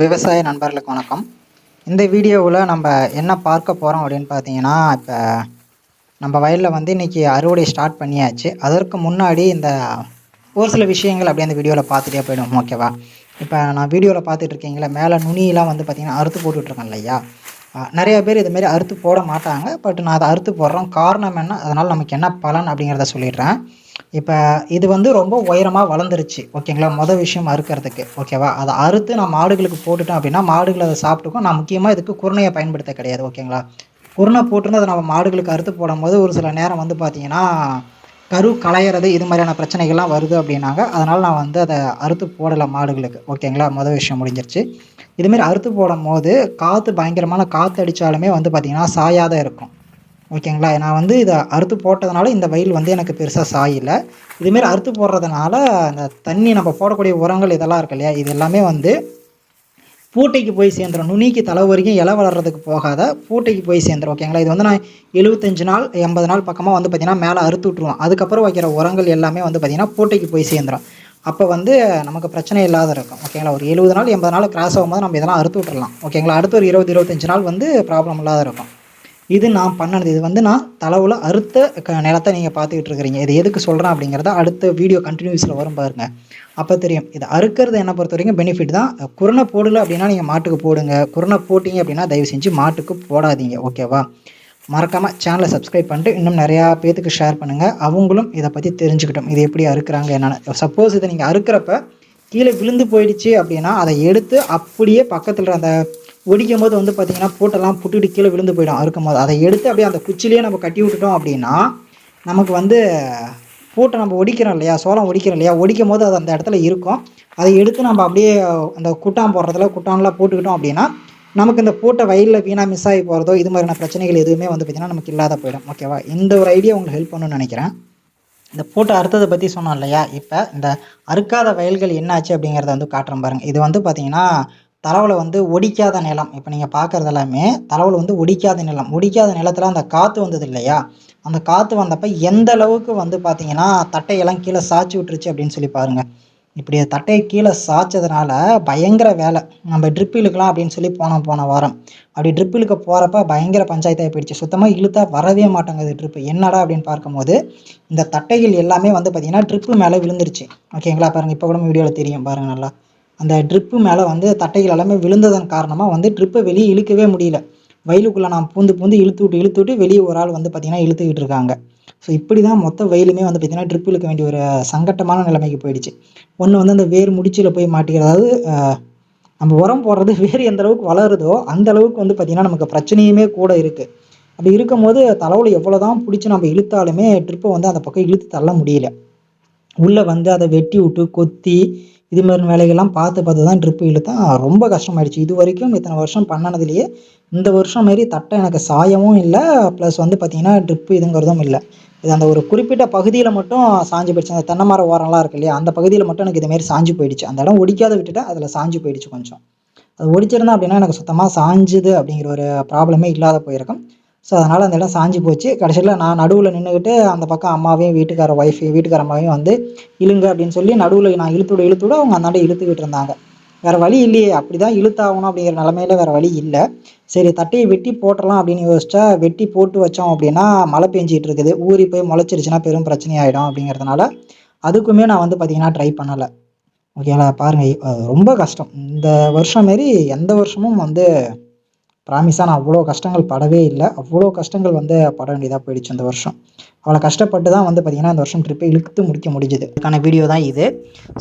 விவசாய நண்பர்களுக்கு வணக்கம். இந்த வீடியோவில் நம்ம என்ன பார்க்க போகிறோம் அப்படின்னு பார்த்தீங்கன்னா இப்போ நம்ம வயலில் வந்து இன்றைக்கி அறுவடை ஸ்டார்ட் பண்ணியாச்சு. அதற்கு முன்னாடி இந்த ஒரு சில விஷயங்கள் அப்படியே அந்த வீடியோவில் பார்த்துட்டே போயிடும் ஓகேவா இப்போ நான் வீடியோவில் பார்த்துட்டு இருக்கீங்களா மேலே நுனியெலாம் வந்து பார்த்திங்கன்னா அறுத்து போட்டுட்ருக்கேன் இல்லையா? நிறையா நிறைய பேர் இதுமாரி அறுத்து போட மாட்டாங்க. பட் நான் அதை அறுத்து போடுறோம். காரணம் என்ன? அதனால் நமக்கு என்ன பலன் அப்படிங்கிறத சொல்லிடுறேன். இப்போ இது வந்து ரொம்ப உயரமாக வளர்ந்துருச்சு. ஓகேங்களா? மொதல் விஷயம் அறுக்கிறதுக்கு. ஓகேவா? அதை அறுத்து நான் மாடுகளுக்கு போட்டுட்டோம் அப்படின்னா மாடுகள் அதை சாப்பிட்டுக்கும். நான் முக்கியமாக இதுக்கு குருணையை பயன்படுத்த கிடையாது. ஓகேங்களா? குருணை போட்டுருந்து அதை நம்ம மாடுகளுக்கு அறுத்து போடும்போது ஒரு சில நேரம் வந்து பார்த்தீங்கன்னா கரு களையிறது இது மாதிரியான பிரச்சனைகள்லாம் வருது அப்படின்னாங்க. அதனால் நான் வந்து அதை அறுத்து போடலை மாடுகளுக்கு. ஓகேங்களா? மொதல் விஷயம் முடிஞ்சிருச்சு. இதுமாரி அறுத்து போடும் போது காற்று பயங்கரமான காற்று அடித்தாலுமே வந்து பார்த்திங்கன்னா சாயாத இருக்கும். ஓகேங்களா? நான் வந்து இதை அறுத்து போட்டதுனால இந்த வயல் வந்து எனக்கு பெருசாக சாயலை. இதுமாரி அறுத்து போடுறதுனால அந்த தண்ணி நம்ம போடக்கூடிய உரங்கள் இதெல்லாம் இருக்கு இல்லையா? இது எல்லாமே வந்து பூட்டைக்கு போய் சேர்ந்துடும் நுனிக்கு தலை வரைக்கும் இலை வளர்கிறதுக்கு போகாத பூட்டைக்கு போய் சேர்ந்துடும் ஓகேங்களா? இது வந்து நான் எழுபத்தஞ்சு நாள் எண்பது நாள் பக்கமாக வந்து பார்த்திங்கன்னா மேலே அறுத்து விட்ருவோம் அதுக்கப்புறம் வைக்கிற உரங்கள் எல்லாமே வந்து பார்த்திங்கன்னா பூட்டைக்கு போய் சேர்ந்துடும் அப்போ வந்து நமக்கு பிரச்சனை இல்லாத இருக்கும். ஓகேங்களா? ஒரு எழுபது நாள் எண்பது நாள் கிராஸ் ஆகும்போது நம்ம இதெல்லாம் அறுத்து விட்டுறலாம். ஓகேங்களா? அடுத்து ஒரு இருபது இருபத்தஞ்சு நாள் வந்து ப்ராப்ளம் இல்லாத இருக்கும். இது நான் பண்ணது. இது வந்து நான் தளவில் அறுத்த க நிலத்தை நீங்கள் பார்த்துக்கிட்டு இருக்கிறீங்க. இது எதுக்கு சொல்கிறேன் அப்படிங்கிறத அடுத்த வீடியோ கண்டினியூஸில் வரும் பாருங்க. அப்போ தெரியும். இது அறுக்கிறது என்னை பொறுத்த வரைக்கும் பெனிஃபிட் தான். குரணை போடலை அப்படின்னா நீங்கள் மாட்டுக்கு போடுங்க. குரணை போட்டிங்க அப்படின்னா தயவு செஞ்சு மாட்டுக்கு போடாதீங்க. ஓகேவா மறக்காமல் சேனலை சப்ஸ்கிரைப் பண்ணிட்டு இன்னும் நிறையா பேத்துக்கு ஷேர் பண்ணுங்கள் அவங்களும் இதை பற்றி தெரிஞ்சுக்கிட்டோம். இது எப்படி அறுக்குறாங்க என்னென்னு. சப்போஸ் இதை நீங்கள் அறுக்கிறப்ப கீழே விழுந்து போயிடுச்சு அப்படின்னா அதை எடுத்து அப்படியே பக்கத்தில் அந்த ஒடிக்கும் போது வந்து பார்த்திங்கன்னா பூட்டெல்லாம் புட்டுட்டு கீழே விழுந்து போயிடும் அறுக்கும் போது. அதை எடுத்து அப்படியே அந்த குச்சிலேயே நம்ம கட்டி விட்டுட்டோம் அப்படின்னா நமக்கு வந்து பூட்டை நம்ம ஒடிக்கிறோம் இல்லையா? சோளம் ஒடிக்கிறோம் இல்லையா? ஒடிக்கும் போது அது அந்த இடத்துல இருக்கும். அதை எடுத்து நம்ம அப்படியே அந்த குட்டான் போடுறதுல குட்டான்லாம் போட்டுக்கிட்டோம் அப்படின்னா நமக்கு இந்த பூட்டை வயலில் வீணாக மிஸ் ஆகி போகிறதோ இது மாதிரியான பிரச்சனைகள் எதுவுமே வந்து பார்த்திங்கன்னா நமக்கு இல்லாத போயிடும். ஓகேவா இந்த ஒரு ஐடியா உங்களுக்கு ஹெல்ப் பண்ணணும்னு நினைக்கிறேன். இந்த போட்டு அறுத்ததை பற்றி சொன்னோம் இல்லையா? இப்போ இந்த அறுக்காத வயல்கள் என்னாச்சு அப்படிங்கிறத வந்து காட்டுறேன் பாருங்கள் இது வந்து பார்த்திங்கன்னா தளவில் வந்து ஒடிக்காத நிலம். இப்போ நீங்கள் பார்க்குறது எல்லாமே தளவில் வந்து ஒடிக்காத நிலம். ஒடிக்காத நிலத்தில் அந்த காற்று வந்தது இல்லையா? அந்த காற்று வந்தப்போ எந்த அளவுக்கு வந்து பார்த்தீங்கன்னா தட்டையெல்லாம் கீழே சாய்ச்சி விட்டுருச்சு அப்படின்னு சொல்லி பாருங்கள் இப்படி தட்டையை கீழே சாய்ச்சதுனால பயங்கர வேலை. நம்ம ட்ரிப் இழுக்கலாம் அப்படின்னு சொல்லி போனோம் போன வாரம். அப்படி ட்ரிப் இழுக்க போகிறப்ப பயங்கர பஞ்சாயத்தாகி போயிடுச்சு. சுத்தமாக இழுத்தா வரவே மாட்டேங்குது ட்ரிப்பு என்னடா அப்படின்னு பார்க்கும்போது இந்த தட்டைகள் எல்லாமே வந்து பார்த்திங்கன்னா ட்ரிப்பு மேலே விழுந்துருச்சு. ஓகேங்களா பாருங்கள் இப்போ கூட வீடியோவில் தெரியும். பாருங்கள் நல்லா. அந்த ட்ரிப்பு மேலே வந்து தட்டைகள் எல்லாமே விழுந்ததன் காரணமாக வந்து ட்ரிப்பை வெளியே இழுக்கவே முடியல. வயலுக்குள்ளே நான் பூந்து பூந்து இழுத்து விட்டு இழுத்து விட்டு வெளியே ஒரு ஆள் வந்து பார்த்திங்கன்னா இழுத்துக்கிட்டு இருக்காங்க. ஸோ இப்படி தான் மொத்த வயலுமே வந்து பார்த்திங்கன்னா ட்ரிப் இழுக்க வேண்டிய ஒரு சங்கட்டமான நிலைமைக்கு போயிடுச்சு. ஒன்று வந்து அந்த வேர் முடிச்சில் போய் மாட்டிக்கிறதாவது அதாவது நம்ம உரம் போடுறது வேர் எந்த அளவுக்கு வளருதோ அந்த அளவுக்கு வந்து பார்த்திங்கன்னா நமக்கு பிரச்சனையுமே கூட இருக்குது அப்படி இருக்கும்போது தளவில் எவ்வளோ தான் பிடிச்சி நம்ம இழுத்தாலுமே ட்ரிப்பை வந்து அந்த பக்கம் இழுத்து தள்ள முடியல. உள்ளே வந்து அதை வெட்டி விட்டு கொத்தி இது மாதிரி வேலைகள்லாம் பார்த்து பார்த்து தான் ட்ரிப்பு இழுத்தேன் ரொம்ப கஷ்டமாயிடுச்சு. இது வரைக்கும் இத்தனை வருஷம் பண்ணினதுலேயே இந்த வருஷம் மாரி தட்டை எனக்கு சாயமும் இல்லை ப்ளஸ் வந்து பார்த்திங்கன்னா ட்ரிப்பு இதுங்கிறதும் இல்லை. இது அந்த ஒரு குறிப்பிட்ட பகுதியில் மட்டும் சாஞ்சு போயிடுச்சு. அந்த தென்னை மரம் ஓரம்லாம் இருக்கு இல்லையா அந்த பகுதியில் மட்டும் எனக்கு இதுமாரி சாஞ்சு போயிடுச்சு. அந்த இடம் ஒடிக்காத விட்டுட்டு அதில் சாஞ்சு போயிடுச்சு கொஞ்சம். அது ஒடிச்சிருந்தா அப்படின்னா எனக்கு சுத்தமாக சாஞ்சுது அப்படிங்கிற ஒரு ப்ராப்ளமே இல்லாத போயிருக்கும். ஸோ அதனால் அந்த இடம் சாஞ்சு போச்சு. கடைசியில் நான் நடுவில் நின்றுக்கிட்டு அந்த பக்கம் அம்மாவையும் வீட்டுக்கார ஒய்ஃபையும் வீட்டுக்கார அம்மாவையும் வந்து இழுங்க அப்படின்னு சொல்லி நடுவில் நான் இழுத்து விட இழுத்து விட அவங்க அந்தாண்ட இழுத்துக்கிட்டு இருந்தாங்க வேறு வழி இல்லையே. அப்படி தான் இழுத்தாகணும் அப்படிங்கிற நிலமையில வேறு வழி இல்லை. சரி தட்டையை வெட்டி போட்டுடலாம் அப்படின்னு யோசிச்சா வெட்டி போட்டு வச்சோம் அப்படின்னா மழை பெஞ்சிகிட்டு இருக்குது. ஊறி போய் முளைச்சிருச்சுன்னா பெரும் பிரச்சனை ஆகிடும் அப்படிங்கிறதுனால அதுக்குமே நான் வந்து பார்த்திங்கன்னா ட்ரை பண்ணலை. ஓகேங்களா பாருங்கள் ரொம்ப கஷ்டம். இந்த வருஷம் மாரி எந்த வருஷமும் வந்து ப்ராமிஸாக நான் அவ்வளோ கஷ்டங்கள் படவே இல்லை. அவ்வளோ கஷ்டங்கள் வந்து பட வேண்டியதாக போயிடுச்சு இந்த வருஷம். அவ்வளோ கஷ்டப்பட்டு தான் வந்து பார்த்திங்கன்னா இந்த வருஷம் ட்ரிப்பை இழுத்து முடிக்க முடிஞ்சுது. அதுக்கான வீடியோ தான் இது.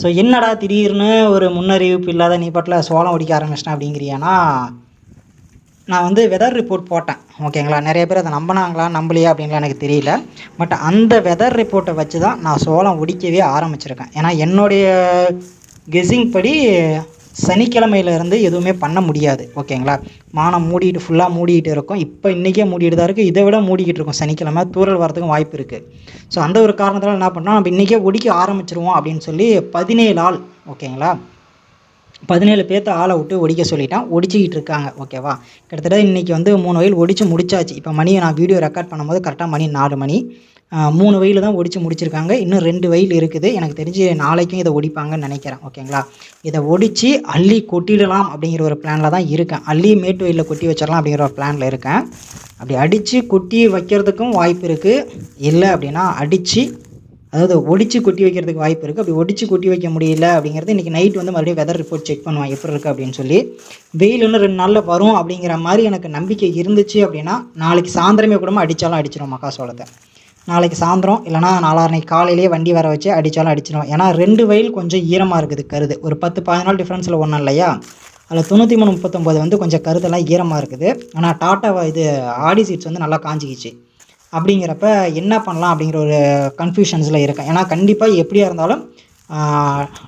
ஸோ என்னடா திடீர்னு ஒரு முன்னறிவிப்பு இல்லாத நீ பாட்டில் சோளம் ஒடிக்க ஆரம்பிச்சிட்டேன் அப்படிங்கிறியானா நான் வந்து வெதர் ரிப்போர்ட் போட்டேன். ஓகேங்களா நிறைய பேர் அதை நம்பினாங்களா நம்பலையா அப்படின்லாம் எனக்கு தெரியல. பட் அந்த வெதர் ரிப்போர்ட்டை வச்சு தான் நான் சோளம் ஒடிக்கவே ஆரம்பிச்சிருக்கேன். ஏன்னா என்னுடைய கெஸ்ஸிங் படி சனிக்கிழமையிலேருந்து எதுவுமே பண்ண முடியாது ஓகேங்களா? மானம் மூடிட்டு ஃபுல்லாக மூடிக்கிட்டு இருக்கும். இப்போ இன்றைக்கே மூடிட்டு தான் இருக்குது இதை விட மூடிக்கிட்டு இருக்கும். சனிக்கிழமை தூரல் வரதுக்கும் வாய்ப்பு இருக்குது ஸோ அந்த ஒரு காரணத்தால் என்ன பண்ணோம்? நம்ம இன்றைக்கே ஒடிக்க ஆரம்பிச்சிருவோம் அப்படின்னு சொல்லி பதினேழு ஆள் ஓகேங்களா? பதினேழு பேர்த்த ஆளை விட்டு ஒடிக்க சொல்லிட்டான். ஒடிச்சிக்கிட்டு இருக்காங்க ஓகேவா? கிட்டத்தட்ட இன்றைக்கி வந்து மூணு வயல் ஒடிச்சு முடிச்சாச்சு. இப்போ மணியை நான் வீடியோ ரெக்கார்ட் பண்ணும்போது கரெக்டாக மணி நாலு மணி. மூணு வயல் தான் ஒடிச்சு முடிச்சிருக்காங்க. இன்னும் ரெண்டு வயல் இருக்குது. எனக்கு தெரிஞ்சு நாளைக்கும் இதை ஒடிப்பாங்கன்னு நினைக்கிறேன். ஓகேங்களா? இதை ஒடிச்சு அள்ளி கொட்டிடலாம் அப்படிங்கிற ஒரு பிளானில் தான் இருக்கேன். அள்ளி மேட்டு வயலில் கொட்டி வச்சிடலாம் அப்படிங்கிற ஒரு பிளானில் இருக்கேன். அப்படி அடித்து கொட்டி வைக்கிறதுக்கும் வாய்ப்பு இருக்குது இல்லை அப்படின்னா அடித்து அதாவது ஒடிச்சு கொட்டி வைக்கிறதுக்கு வாய்ப்பு இருக்குது அப்படி ஒடிச்சு கொட்டி வைக்க முடியல அப்படிங்கிறது இன்றைக்கி நைட் வந்து மறுபடியும் வெதர் ரிப்போர்ட் செக் பண்ணுவேன் எப்படி இருக்குது அப்படின்னு சொல்லி. வெயில் இன்னும் ரெண்டு நாளில் வரும் அப்படிங்கிற மாதிரி எனக்கு நம்பிக்கை இருந்துச்சு அப்படின்னா நாளைக்கு சாயந்தரமே கூட அடித்தாலும் அடிச்சிடும் மக்காசோளத்தை நாளைக்கு சாயந்தரம் இல்லைனா நாளான்னைக்கு காலையிலேயே வண்டி வர வச்சு அடித்தாலும் அடிச்சிடும் ஏன்னா ரெண்டு வயல் கொஞ்சம் ஈரமாக இருக்குது கருது. ஒரு பத்து பதினாலு நாள் டிஃப்ரென்ஸில் ஒன்றும் இல்லையா? அதில் தொண்ணூற்றி மூணு முப்பத்தொம்போது வந்து கொஞ்சம் கருதெல்லாம் ஈரமாக இருக்குது. ஆனால் டாட்டா இது ஆடி சீட்ஸ் வந்து நல்லா காஞ்சிக்கிச்சு. அப்படிங்கிறப்ப என்ன பண்ணலாம் அப்படிங்கிற ஒரு கன்ஃபியூஷன்ஸில் இருக்கேன். ஏன்னா கண்டிப்பாக எப்படியா இருந்தாலும்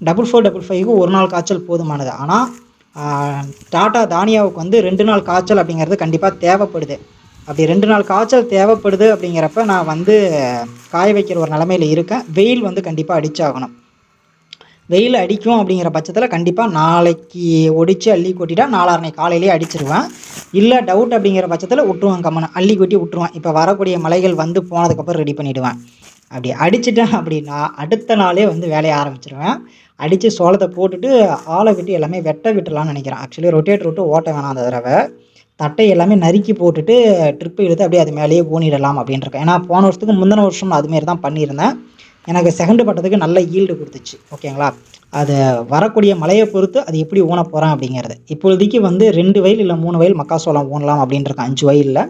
டபுள் ஃபோர் டபுள் ஃபைவ்க்கு ஒரு நாள் காய்ச்சல் போதுமானது. ஆனால் டாட்டா தானியாவுக்கு வந்து ரெண்டு நாள் காய்ச்சல் அப்படிங்கிறது கண்டிப்பாக தேவைப்படுது. அப்படி ரெண்டு நாள் காய்ச்சல் தேவைப்படுது அப்படிங்கிறப்ப நான் வந்து காய வைக்கிற ஒரு நிலமையில இருக்கேன். வெயில் வந்து கண்டிப்பாக அடிச்சாகணும். வெயில் அடிக்கும் அப்படிங்கிற பட்சத்தில் கண்டிப்பாக நாளைக்கு ஒடிச்சு அள்ளி கொட்டிட்டா நாளாரணை காலையிலேயே அடிச்சிருவேன். இல்லை டவுட் அப்படிங்கிற பட்சத்தில் விட்டுருவேன் கம்மனை. அள்ளி கொட்டி விட்டுருவேன். இப்போ வரக்கூடிய மலைகள் வந்து போனதுக்கப்புறம் ரெடி பண்ணிவிடுவேன் அப்படி அடிச்சிட்டேன் அப்படின்னா அடுத்த நாளே வந்து வேலையை ஆரம்பிச்சிருவேன். அடித்து சோளத்தை போட்டுட்டு ஆளை விட்டு எல்லாமே வெட்ட விட்டுலாம்னு நினைக்கிறேன். ஆக்சுவலி ரொட்டேட் விட்டு ஓட்ட வேணாம் அந்த தடவை. தட்டை எல்லாமே நறுக்கி போட்டுட்டு ட்ரிப்பு எடுத்து அப்படியே அது மேலேயே ஊனிடலாம் அப்படின்னு இருக்கேன் ஏன்னா போன வருஷத்துக்கு முந்தின வருஷம் நான் அதுமாரி தான் பண்ணியிருந்தேன். எனக்கு செகண்ட் பட்டத்துக்கு நல்ல ஈல்டு கொடுத்துச்சு. ஓகேங்களா? அது வரக்கூடிய மழையை பொறுத்து அது எப்படி ஊன போகிறேன் அப்படிங்கிறது. இப்பொழுதைக்கு வந்து ரெண்டு வயல் இல்லை மூணு வயல் மக்காசோளம் ஊனலாம் அப்படின்ட்டு அஞ்சு வயலில்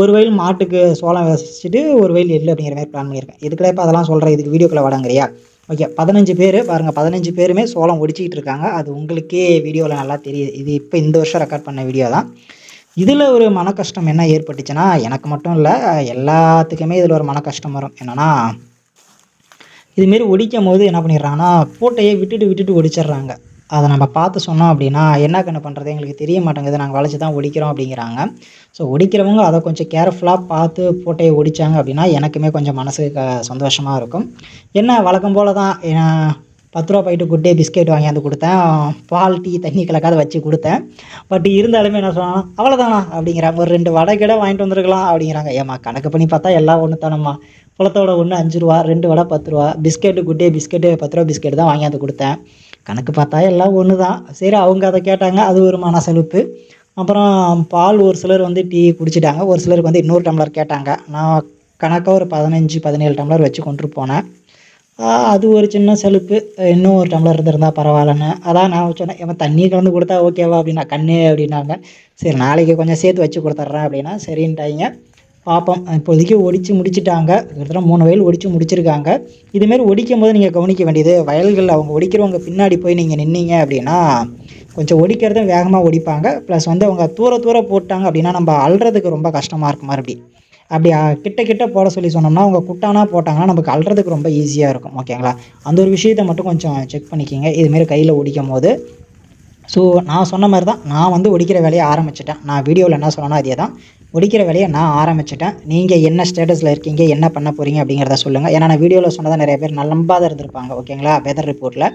ஒரு வயல் மாட்டுக்கு சோளம் வச்சுட்டு ஒரு வயல் எள்ளு அப்படிங்கிற மாதிரி பிளான் பண்ணியிருக்கேன். இதுக்குள்ள இப்போ அதெல்லாம் சொல்கிறேன் இதுக்கு வீடியோக்களை வடங்குறியா? ஓகே பதினஞ்சு பேர் பாருங்கள் பதினஞ்சு பேருமே சோளம் ஒடிச்சிக்கிட்டு இருக்காங்க. அது உங்களுக்கே வீடியோவில் நல்லா தெரியுது. இது இப்போ இந்த வருஷம் ரெக்கார்ட் பண்ண வீடியோ தான். இதில் ஒரு மன கஷ்டம் என்ன ஏற்பட்டுச்சுன்னா எனக்கு மட்டும் இல்லை எல்லாத்துக்குமே இதில் ஒரு மன கஷ்டம் வரும். என்னென்னா இதுமாரி ஒடிக்கும் போது என்ன பண்ணிடுறாங்கன்னா பூட்டையை விட்டுட்டு விட்டுட்டு ஒடிச்சிடுறாங்க. அதை நம்ம பார்த்து சொன்னோம் அப்படின்னா என்ன கண்ணு பண்ணுறது எங்களுக்கு தெரிய மாட்டேங்குது. நாங்கள் வளைச்சி தான் ஒடிக்கிறோம் அப்படிங்கிறாங்க. ஸோ ஒடிக்கிறவங்க அதை கொஞ்சம் கேர்ஃபுல்லாக பார்த்து பூட்டையை ஒடிச்சாங்க அப்படின்னா எனக்குமே கொஞ்சம் மனசுக்கு சந்தோஷமாக இருக்கும். என்ன வழக்கம் போல் தான் ஏன்னா, பத்து ரூபா போயிட்டு குட்டே பிஸ்கெட் வாங்கியாந்து கொடுத்தேன். பால் டீ தண்ணி கலக்காத வச்சு கொடுத்தேன். பட் இருந்தாலுமே என்ன சொன்னாலும் அவ்வளோதானா அப்படிங்கிறாங்க ஒரு ரெண்டு வடை கிடை வாங்கிட்டு வந்திருக்கலாம். அப்படிங்கிறாங்க. ஏம்மா கணக்கு பண்ணி பார்த்தா எல்லாம் ஒன்று தானம்மா குளத்தோட ஒன்று அஞ்சு ரூபா ரெண்டு வடை பத்து ரூபா. பிஸ்கெட்டு குட்டே பிஸ்கெட்டு பத்து ரூபா பிஸ்கெட் தான் வாங்கியாந்து கொடுத்தேன். கணக்கு பார்த்தா எல்லாம் ஒன்று தான் சரி அவங்க அதை கேட்டாங்க. அது ஒரு மனசலுப்பு. அப்புறம் பால் ஒரு சிலர் வந்து டீ குடிச்சிட்டாங்க. ஒரு சிலருக்கு வந்து இன்னொரு டம்ளர் கேட்டாங்க. நான் கணக்காக ஒரு பதினஞ்சு பதினேழு டம்ளர் வச்சு கொண்டு போனேன். அது ஒரு சின்ன சலுப்பு. இன்னும் ஒரு டம்ளர் இருந்திருந்தால் பரவாயில்லன்னு. அதான் நான் சொன்னேன் இவன் தண்ணி கலந்து கொடுத்தா ஓகேவா அப்படின்னா கண்ணு அப்படின்னாங்க. சரி நாளைக்கு கொஞ்சம் சேர்த்து வச்சு கொடுத்துட்றேன் அப்படின்னா சரின்ட்டாங்க. பார்ப்போம் இப்போதைக்கு ஒடிச்சு முடிச்சுட்டாங்க. கிட்டத்தட்ட மூணு வயல் ஒடிச்சு முடிச்சிருக்காங்க. இதுமாரி ஒடிக்கும் போது நீங்கள் கவனிக்க வேண்டியது வயல்கள் அவங்க ஒடிக்கிறவங்க பின்னாடி போய் நீங்கள் நின்னீங்க அப்படின்னா கொஞ்சம் ஒடிக்கிறதும் வேகமாக ஒடிப்பாங்க. ப்ளஸ் வந்து அவங்க தூர தூர போட்டாங்க அப்படின்னா நம்ம அல்றதுக்கு ரொம்ப கஷ்டமாக இருக்குமா மறுபடி அப்படி கிட்ட கிட்ட போட சொல்லி சொன்னோம்னா அவங்க குட்டானா போட்டாங்கன்னா நமக்கு அல்றதுக்கு ரொம்ப ஈஸியாக இருக்கும் ஓகேங்களா அந்த ஒரு விஷயத்தை மட்டும் கொஞ்சம் செக் பண்ணிக்கிங்க. இதுமாரி கையில் ஒடிக்கும் போது ஸோ நான் சொன்ன மாதிரி தான் நான் வந்து ஒடிக்கிற வேலையை ஆரம்பிச்சிட்டேன். நான் வீடியோவில் என்ன சொன்னேன்னா அதே தான் ஒடிக்கிற வேலையை நான் ஆரம்பிச்சிட்டேன். நீங்கள் என்ன ஸ்டேட்டஸில் இருக்கீங்க என்ன பண்ண போகிறீங்க அப்படிங்கிறத சொல்லுங்கள் ஏன்னா நான் வீடியோவில் சொன்னதை நிறைய பேர் நம்பாத இருந்திருப்பாங்க ஓகேங்களா? வெதர் ரிப்போர்ட்டில்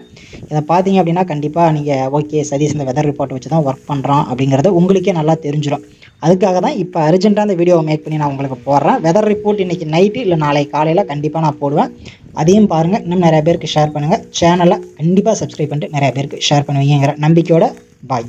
இதை பார்த்தீங்க அப்படின்னா கண்டிப்பாக நீங்கள் ஓகே சதீஷ் இந்த வெதர் ரிப்போர்ட் வச்சு தான் ஒர்க் பண்ணுறோம் அப்படிங்கிறது உங்களுக்கே நல்லா தெரிஞ்சிடும் அதுக்காக தான் இப்போ அர்ஜென்ட்டாக அந்த வீடியோவை மேக் பண்ணி நான் உங்களுக்கு போடுறேன். வெதர் ரிப்போர்ட் இன்றைக்கி நைட்டு இல்லை நாளைக்கு காலையில் கண்டிப்பாக நான் போடுவேன். அதையும் பாருங்கள் இன்னும் நிறைய பேருக்கு ஷேர் பண்ணுங்கள் சேனலை கண்டிப்பாக சப்ஸ்கிரைப் பண்ணிட்டு நிறைய பேருக்கு ஷேர் பண்ணுவீங்கிற நம்பிக்கையோட பாய்